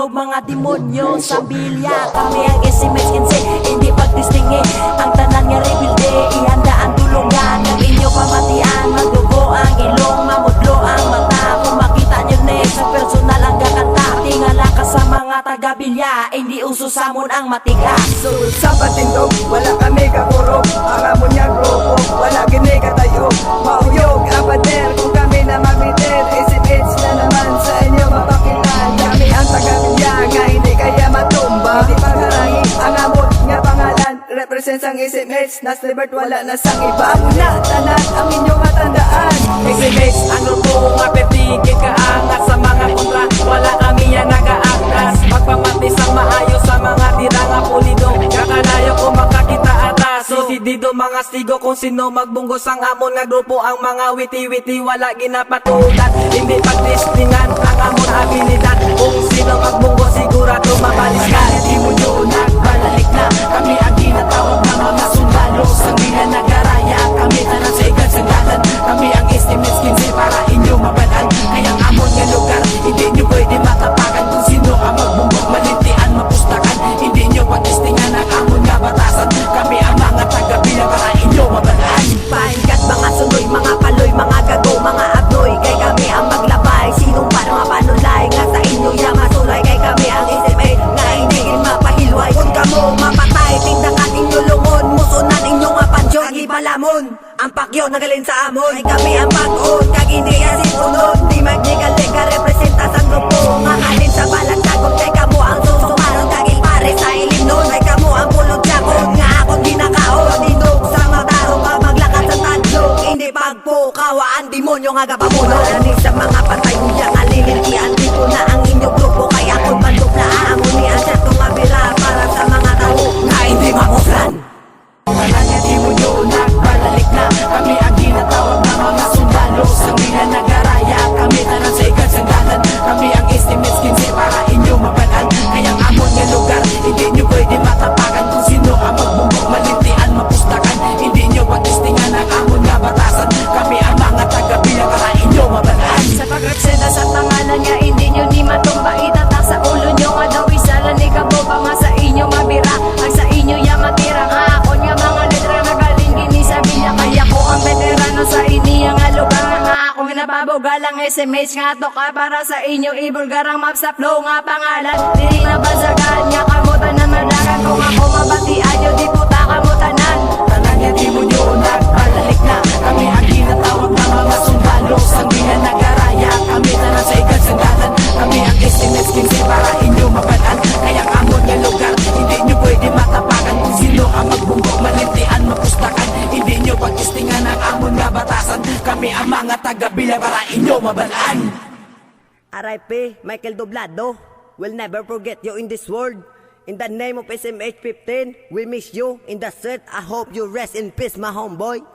og mga demonyo sa bilya. Kami ang SMS 15 Hindi pagdistingi. Ang tanan nga rebuilde Ihanda ang tulungan. Ang inyo pamatian Magdugo ang ilong Mamudlo ang mata. Kung makita nyo next Sa personal ang kakanta Tingala ka sa mga taga-bilya. Hindi uso samon ang matigas. Sa patindog, wala kami kakurog Ang amon niya Represents ang SMS, nas libert wala na sang iba. Ako na, tanan ang inyong matandaan. SMS ang grupo nga pertigid kaangat sa mga kontra? Wala kami yan nagaangkas Magpamatis ang maayos sa mga tira nga pulido Kakalayo kung makakita atas. So si Dido mga stigo kung sino magbunggos ang amon nga grupo. Ang mga witi-witi wala ginapatulan. Hindi pagtistingan nagalin sa amon Kay kami ang pag-on, kag hindi asin unod Di magnigali ka representa sa grupo Nga alin sa balang tagot, kay kamo ang susumaron Kagil pare sa ilim nun, kay kamo ang pulot jakon Nga akong ginakaon, dinog sa mataro Ka maglakad sa tadlog, hindi pagpukawa Ang demonyo nga gapamuno Ani sa mga patay niya, alilintian Dito na ginababogalang SMS nga to ka para sa inyo ibulgar ang map sa flow nga pangalan. Dili na bazagan nga kamutan na madagan kung ako mabatian nyo di inyo mabalaan RIP, Michael Doblado. We'll never forget you in this world. In the name of SMH 15, we miss you. In the set, I hope you rest in peace, my homeboy.